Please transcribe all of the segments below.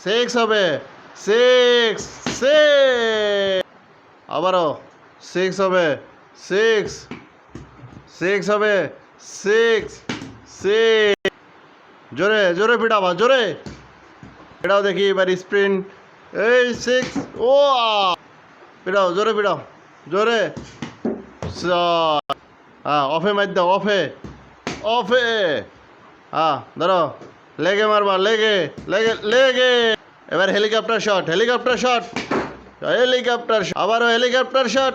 Six হবে six six আবারও six হবে সিক্স সিক্স হবে সিক্স সিক্স জোরে জোরে পিটাবা জোরে পিটাও দেখি এবার স্প্রিন্ট এই সিক্স ও পিটাও জোরে পিটাও জোরে স- হ্যাঁ অফে মার দাও অফে অফে হ্যাঁ ধরো লেগে মারবা, লেগে লেগে লেগে। এবার helicopter shot helicopter shot helicopter আবারও হেলিকপ্টার শট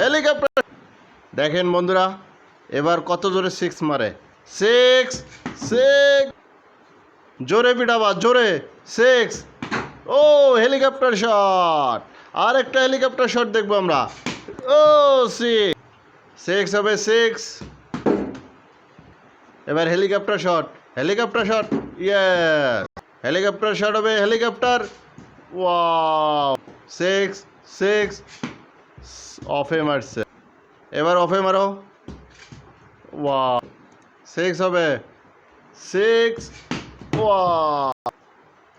হেলিকপ্টার দেখেন বন্ধুরা, এবার কত জোরে সিক্স মারে। সিক্স সিক্স জোরে পিটাবা, জোরে। সিক্স ও হেলিকপ্টার শট আর একটা হেলিকপ্টার শট দেখব আমরা। ও সিক্স সিক্স হবে সিক্স এবার helicopter shot helicopter shot yes helicopter shot হবে হেলিকপ্টার ওয়াও সিক্স সিক্স অফে মারছে এবার অফে মারো ওয়াও সিক্স হবে সিক্স ওয়া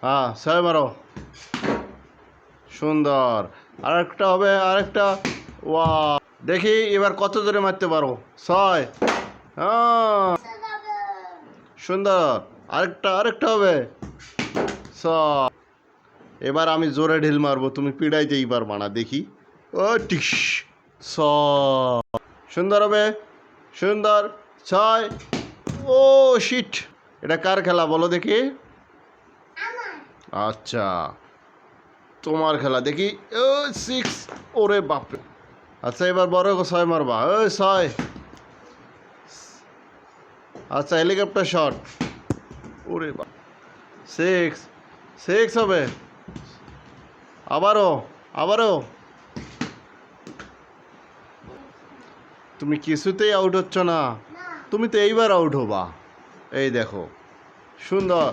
হ্যাঁ ছয় মারো। সুন্দর। আরেকটা হবে, আরেকটা। ওয়া দেখি এবার কত দূরে মারতে পারো। ছয়। হ্যাঁ। সুন্দর। আরেকটা আরেকটা হবে। স। এবার আমি জোরে ঢিল মারবো তুমি পিড়াইতেই পারবা না দেখি। ও টিস স। সুন্দর হবে। সুন্দর। ছয়। ও শিট এটা কার খেলা বলো দেখি? আচ্ছা। তোমার খেলা দেখি। ও সিক্স ওরে বাপরে আচ্ছা এবার বড় ছয় মারবা। ও ছয়। আচ্ছা হেলিকপ্টার শট ওরে বাপ সিক্স সিক্স হবে। আবারও আবারও। তুমি কিছুতেই আউট হচ্ছ না। তুমি তো এইবার আউট হবা। এই দেখো সুন্দর।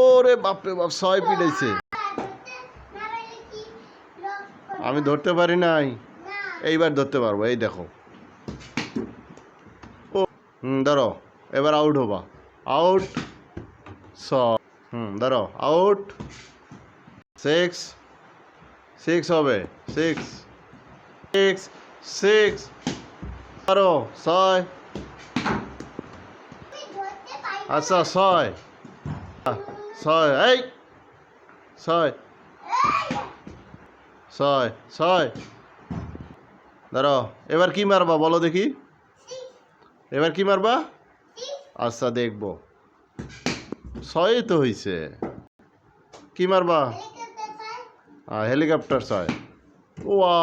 ওরে বাপরে বাপ ছয় পিটাইছে। আমি ধরতে পারি নাই। এইবার ধরতে পারব এই দেখো। ও হুম ধরো। এবার আউট হবা। আউট ছ হুম ধরো আউট সিক্স সিক্স হবে সিক্স সিক্স সিক্স আরও ছয় আচ্ছা ছয় ছয় এই ছয় ছয় ছয় ধরো এবার কি মারবা বলো দেখি এবার কি মারবা আচ্ছা দেখব ছয়ই তো হয়েছে কি মারবা? হেলিকপ্টার ছয়। ওয়া